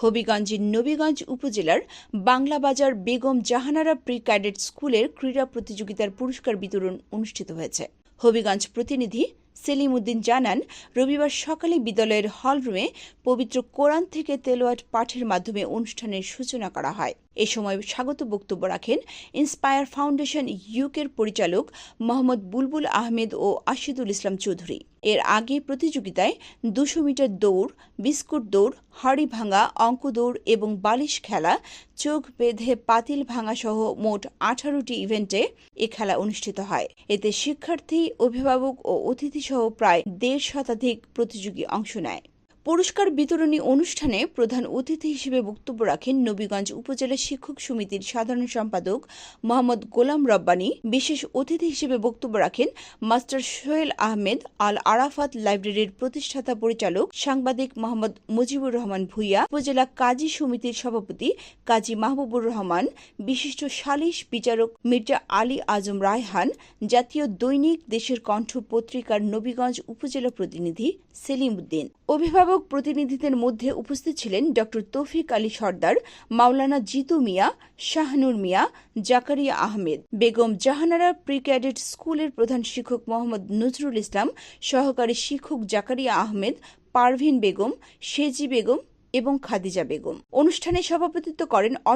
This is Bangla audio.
হবিগঞ্জের নবীগঞ্জ উপজেলার বাংলাবাজার বেগম জাহানারা প্রি ক্যাডেট স্কুলের ক্রীড়া প্রতিযোগিতার পুরস্কার বিতরণ অনুষ্ঠিত হয়েছে। হবিগঞ্জ প্রতিনিধি সেলিম উদ্দিন জানান, রবিবার সকালে বিদ্যালয়ের হলরুমে পবিত্র কোরআন থেকে তেলোয়াট পাঠের মাধ্যমে অনুষ্ঠানের সূচনা করা হয়। এ সময় স্বাগত বক্তব্য রাখেন ইন্সপায়ার ফাউন্ডেশন ইউকের পরিচালক মোহাম্মদ বুলবুল আহমেদ ও আশিদুল ইসলাম চৌধুরী। এর আগে প্রতিযোগিতায় দুশো মিটার দৌড়, বিস্কুট দৌড়, হাড়ি ভাঙা, অঙ্ক দৌড় এবং বালিশ খেলা, চোখ বেঁধে পাতিল ভাঙা সহ মোট আঠারোটি ইভেন্টে এ খেলা অনুষ্ঠিত হয়। এতে শিক্ষার্থী, অভিভাবক ও অতিথিসহ প্রায় দেড় শতাধিক প্রতিযোগী অংশ নেয়। পুরস্কার বিতরণী অনুষ্ঠানে প্রধান অতিথি হিসেবে বক্তব্য রাখেন নবীগঞ্জ উপজেলা শিক্ষক সমিতির সাধারণ সম্পাদক মোহাম্মদ গোলাম রব্বানী। বিশেষ অতিথি হিসেবে বক্তব্য রাখেন মাস্টার সোহেল আহমেদ, আল আরাফাত লাইব্রেরির প্রতিষ্ঠাতা পরিচালক সাংবাদিক মোহাম্মদ মুজিবুর রহমান ভুইয়া, উপজেলা কাজী সমিতির সভাপতি কাজী মাহবুবুর রহমান, বিশিষ্ট সালিশ বিচারক মির্জা আলী আজম রায়হান, জাতীয় দৈনিক দেশের কণ্ঠ পত্রিকার নবীগঞ্জ উপজেলা প্রতিনিধি সেলিম উদ্দিন। অভিভাবক প্রতিনিধিদের মধ্যে উপস্থিত ছিলেন ড তৌফিক আলী সর্দার, মাওলানা জিতু মিয়া, শাহনুর মিয়া, জাকারিয়া আহমেদ, বেগম জাহানারা প্রি ক্যাডেট স্কুলের প্রধান শিক্ষক মোহাম্মদ নজরুল ইসলাম, সহকারী শিক্ষক জাকারিয়া আহমেদ, পারভিন বেগম শেজি বেগম এবং খাদিজা বেগম। অনুষ্ঠানে সভাপতিত্ব করেন